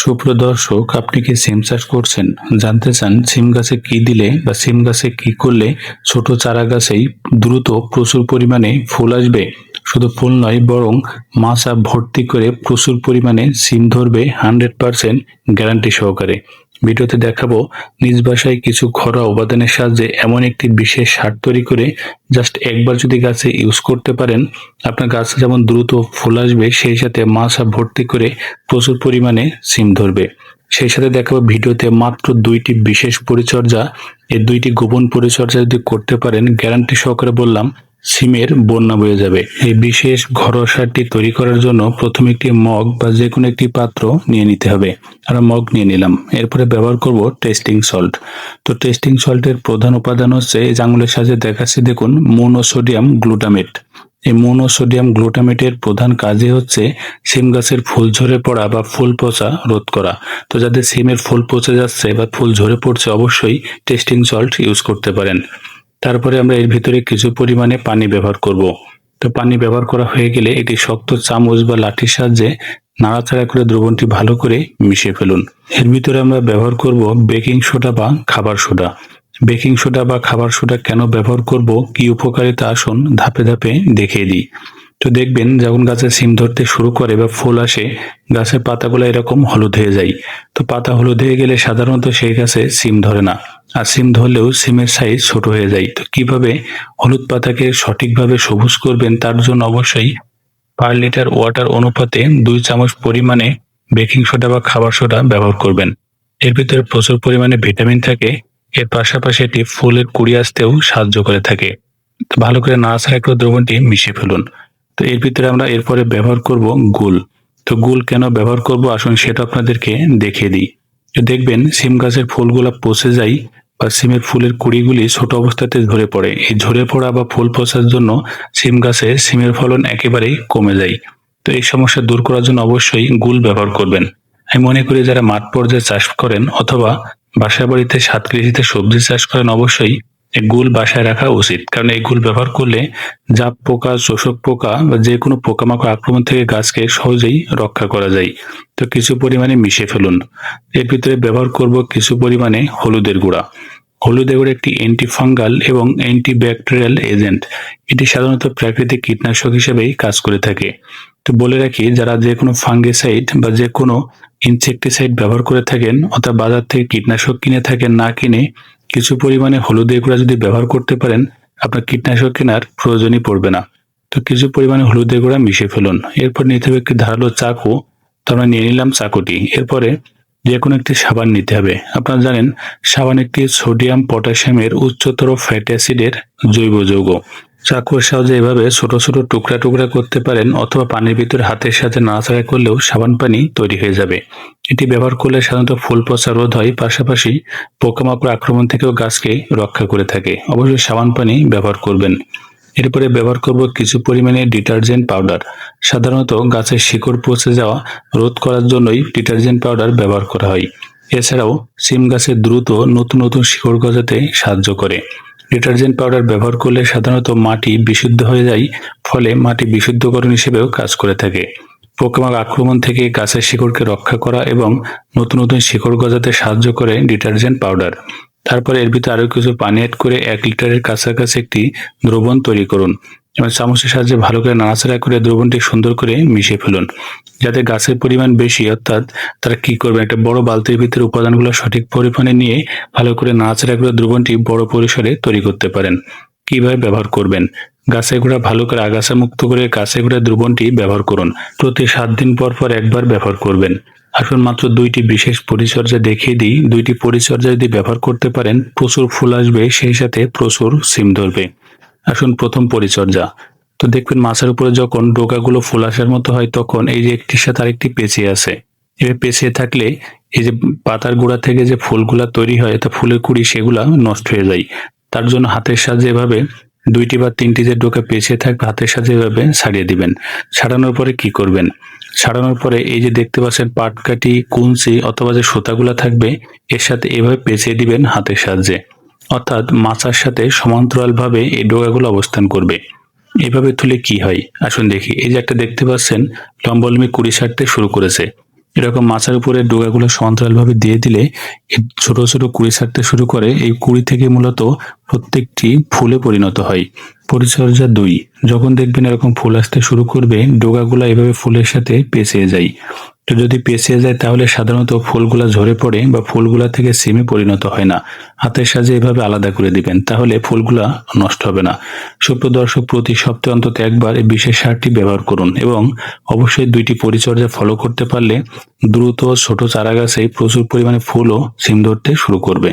সুপ্রিয় দর্শক, আপনি কি সিম চাষ করছেন? জানতে চান সিম গাছে কি দিলে বা সিম গাছে কি করলে ছোট চারা গাছেই দ্রুত প্রচুর পরিমাণে ফুল আসবে? শুধু ফুল নয়, বরং মাছা ভর্তি করে প্রচুর পরিমাণে সিম ধরবে হান্ড্রেড পারসেন্ট গ্যারান্টি সহকারে। ভিডিওতে দেখাবো নিজ বাসায় কিছু ঘরোয়া উপাদানের সাহায্যে এমন একটি বিশেষ সার তৈরি করে জাস্ট একবার যদি গাছে ইউজ করতে পারেন, আপনার গাছ যেমন দ্রুত ফুল আসবে, সেই সাথে মাছা ভর্তি করে প্রচুর পরিমাণে সিম ধরবে। সেই সাথে দেখাবো ভিডিওতে মাত্র দুইটি বিশেষ পরিচর্যা। এই দুইটি গোপন পরিচর্যা যদি করতে পারেন গ্যারান্টি সহকারে বললাম সিমের বন্যা বয়ে যাবে। এই বিশেষ ঘরোয়া সারটি তৈরি করার জন্য প্রথমে একটি মগ বা যে কোনো একটি পাত্র নিয়ে নিতে হবে। আমরা মগ নিয়ে নিলাম। এরপরে ব্যবহার করব টেস্টিং সল্ট। তো টেস্টিং সল্টের প্রধান উপাদান হচ্ছে এই আঙুলের সাহায্যে দেখাচ্ছি দেখুন, মোনোসোডিয়াম গ্লুটামেট। এই মোনোসোডিয়াম গ্লুটামেটের প্রধান কাজই হচ্ছে সিম গাছের ফুল ঝরে পড়া বা ফুল পচা রোধ করা। তো যাদের সিমের ফুল পচে যাচ্ছে বা ফুল ঝরে পড়ছে অবশ্যই টেস্টিং সল্ট ইউজ করতে পারেন। তারপরে আমরা এর ভিতরে কিছু পরিমাণে পানি ব্যবহার করব। তো পানি ব্যবহার করা হয়ে গেলে একটি শক্ত চামচ বা লাঠির সাহায্যে নাড়াচাড়া করে দ্রবণটি ভালো করে মিশিয়ে ফেলুন। এর ভিতরে আমরা ব্যবহার করব বেকিং সোডা বা খাবার সোডা। বেকিং সোডা বা খাবার সোডা কেন ব্যবহার করব, কি উপকারিতা আসুন ধাপে ধাপে দেখিয়ে দিই। তো দেখবেন যখন গাছে সিম ধরতে শুরু করে বা ফুল আসে, গাছের পাতাগুলো এরকম হলুদ হয়ে যায়। তো পাতা হলুদ হয়ে গেলে সাধারণত সেই গাছে সিম ধরে না। আর সিম ধরলেও সিমের সাইজ ছোট হয়ে যায়। তো কীভাবে হলুদ পাতাকে সঠিকভাবে সবুজ করবেন তার জন্য অবশ্যই পার লিটার ওয়াটার অনুপাতে দুই চামচ পরিমাণে বেকিং সোডা বা খাবার সোডা ব্যবহার করবেন। এর ভিতরে প্রচুর পরিমাণে ভিটামিন থাকে। এর পাশাপাশি এটি ফুলের কুড়ি আসতেও সাহায্য করে থাকে। তো ভালো করে নাড়াচাড়া করে দ্রবণটি মিশিয়ে ফেলুন। তো এর ভিতরে আমরা এরপরে ব্যবহার করব গুল তো গুল কেন ব্যবহার করব? আসুন সেটা আপনাদেরকে দেখিয়ে দিই। দেখবেন সিম গাছের ফুলগুলা পচে যায়। বা সিমের ফুলের কুড়িগুলি ছোট অবস্থাতে ঝরে পড়ে। এই ঝরে পড়া বা ফুল পচার জন্য সিম গাছে সিমের ফলন একেবারেই কমে যায়। তো এই সমস্যা দূর করার জন্য অবশ্যই গুল ব্যবহার করবেন। আমি মনে করি যারা মাঠ পর্যায়ে চাষ করেন অথবা বাসা বাড়িতে সাত কৃষিতে সবজি চাষ করেন, অবশ্যই গুল বাসায় রাখা উচিত। কারণ এই গুল ব্যবহার করলে জাপ পোকা, শোষক পোকা বা যে কোনো পোকামাকড় আক্রমণ থেকে গাছকে সহজেই রক্ষা করা যায়। তো কিছু পরিমাণে মিশে ফেলুন। এর ভিতরে ব্যবহার করব কিছু পরিমাণে হলুদের গুঁড়া। হলুদের গুঁড়া একটি অ্যান্টিফাঙ্গাল এবং অ্যান্টিব্যাকটেরিয়াল এজেন্ট এটি সাধারণত প্রাকৃতিক কীটনাশক হিসেবেই কাজ করে থাকে। তো বলে রাখি, যারা যে কোনো ফাঙ্গিসাইড বা যে কোনো ইনসেকটিসাইড ব্যবহার করে থাকেন অর্থাৎ বাজার থেকে কীটনাশক কিনে থাকেন, না কিনে কিছু পরিমাণে হলুদের গুঁড়া যদি ব্যবহার করতে পারেন, আপনার কীটনাশক কেনার প্রয়োজনই পড়বে না। তো কিছু পরিমাণে হলুদের গুঁড়া মিশিয়ে ফেলুন। এরপর নিতে হবে একটি ধারালো চাকু। তো আমরা নিয়ে নিলাম চাকুটি। এরপরে যে কোনো একটি সাবান নিতে হবে। আপনারা জানেন, সাবান একটি সোডিয়াম পটাশিয়ামের উচ্চতর ফ্যাটি অ্যাসিডের জৈব যৌগ। চাকুর সাহায্যে এভাবে ছোট ছোট টুকরা টুকরা করতে পারেন অথবা পানির ভিতরে হাতের সাথে নাড়াচাড়া করলেও সাবান পানি তৈরি হয়ে যাবে। এটি ব্যবহার করলে সাধারণত ফুল পচা রোধ হয়, পাশাপাশি পোকামাকড় আক্রমণ থেকেও গাছকে রক্ষা করে থাকে। অবশ্যই সাবান পানি ব্যবহার করবেন। এরপরে ব্যবহার করব কিছু পরিমাণে ডিটারজেন্ট পাউডার। সাধারণত গাছের শিকড় পচে যাওয়া, রোধ করার জন্যই ডিটারজেন্ট পাউডার ব্যবহার করা হয়। এছাড়াও সিম গাছের দ্রুত নতুন নতুন শিকড় গজাতে সাহায্য করে। ডিটারজেন্ট পাউডার ব্যবহার করলে সাধারণত মাটি বিশুদ্ধ হয়ে যায়, ফলে মাটি বিশুদ্ধকরণ হিসেবেও কাজ করে থাকে। পোকামাকড় আক্রমণ থেকে গাছের শিকড়কে রক্ষা করা এবং নতুন নতুন শিকড় গজাতে সাহায্য করে ডিটারজেন্ট পাউডার। তারপরে এর ভিতরে আরও কিছু পানি অ্যাড করে এক লিটারের কাছাকাছি একটি দ্রবণ তৈরি করুন। এবং চামচের সাহায্যে ভালো করে নাড়াচাড়া করে দ্রবণটি সুন্দর করে মিশিয়ে ফেলুন। যাতে গাছের পরিমাণ বেশি, অর্থাৎ তারা কি করবে, একটা বড় বালতির ভিতরে উপাদানগুলো সঠিক পরিমাণে নিয়ে ভালো করে নাড়াচাড়া করে দ্রবণটি বড় পরিসরে তৈরি করতে পারেন। কীভাবে ব্যবহার করবেন? গাছের গোড়া ভালো করে আগাছা মুক্ত করে গাছের গোড়া দ্রবণটি ব্যবহার করুন। প্রতি সাত দিন পর পর একবার ব্যবহার করবেন। আসুন মাত্র দুইটি বিশেষ পরিচর্যা দেখিয়ে দিই। দুইটি পরিচর্যা যদি ব্যবহার করতে পারেন, প্রচুর ফুল আসবে, সেই সাথে প্রচুর সিম ধরবে। আসুন প্রথম পরিচর্যা। তো দেখবেন মাছের উপরে যখন ডোকাগুলো ফুল আসার মতো হয়, তখন এই যে একটির সাথে আরেকটি পেঁচিয়ে আছে এভাবে পেঁচিয়ে থাকলে এই যে পাতার গোড়া থেকে যে ফুলগুলা তৈরি হয় তা ফুলের কুড়ি সেগুলা নষ্ট হয়ে যায়। তার জন্য হাতের সাহায্যে এভাবে দুইটি বা তিনটি যে ডোকা পেঁচিয়ে থাকবে হাতের সাহায্যে এভাবে ছাড়িয়ে দিবেন। ছাড়ানোর পরে কি করবেন? ছাড়ানোর পরে এই যে দেখতে পাচ্ছেন পাটকাঠি, কুঞ্চি অথবা যে সুতাগুলা থাকবে, এর সাথে এভাবে পেঁচিয়ে দিবেন হাতের সাহায্যে। অর্থাৎ মাচার সাথে সমান্তরালভাবে এই ডোকাগুলো অবস্থান করবে। এভাবে তুলে কি হয়? আসুন দেখি। এই যে একটা দেখতে পাচ্ছেন, লম্বলমি কুড়ি ছাড়তে শুরু করেছে। এরকম মাছের উপরে ডোগাগুলো সমান্তরালভাবে দিয়ে দিলে ছোট ছোট কুড়ি ছাড়তে শুরু করে এই কুড়ি থেকে মূলত প্রত্যেকটি ফুলে পরিণত হয়। পরিচর্যা দুই। যখন দেখবেন এরকম ফুল আসতে শুরু করবে, ডোগাগুলো এভাবে ফুলের সাথে পেঁচিয়ে যায়। তো যদি পেঁচিয়ে যায়, তাহলে সাধারণত ফুলগুলা ঝরে পড়ে বা ফুলগুলা থেকে সিমে পরিণত হয় না। হাতের সাজে এভাবে আলাদা করে দিবেন, তাহলে ফুলগুলা নষ্ট হবে না। সুপ্রিয় দর্শক প্রতি সপ্তাহে অন্তত একবার এই বিশেষ সারটি ব্যবহার করুন এবং অবশ্যই দুইটি পরিচর্যা ফলো করতে পারলে দ্রুত ছোট চারাগাছে প্রচুর পরিমাণে ফুল ও সিম ধরতে শুরু করবে।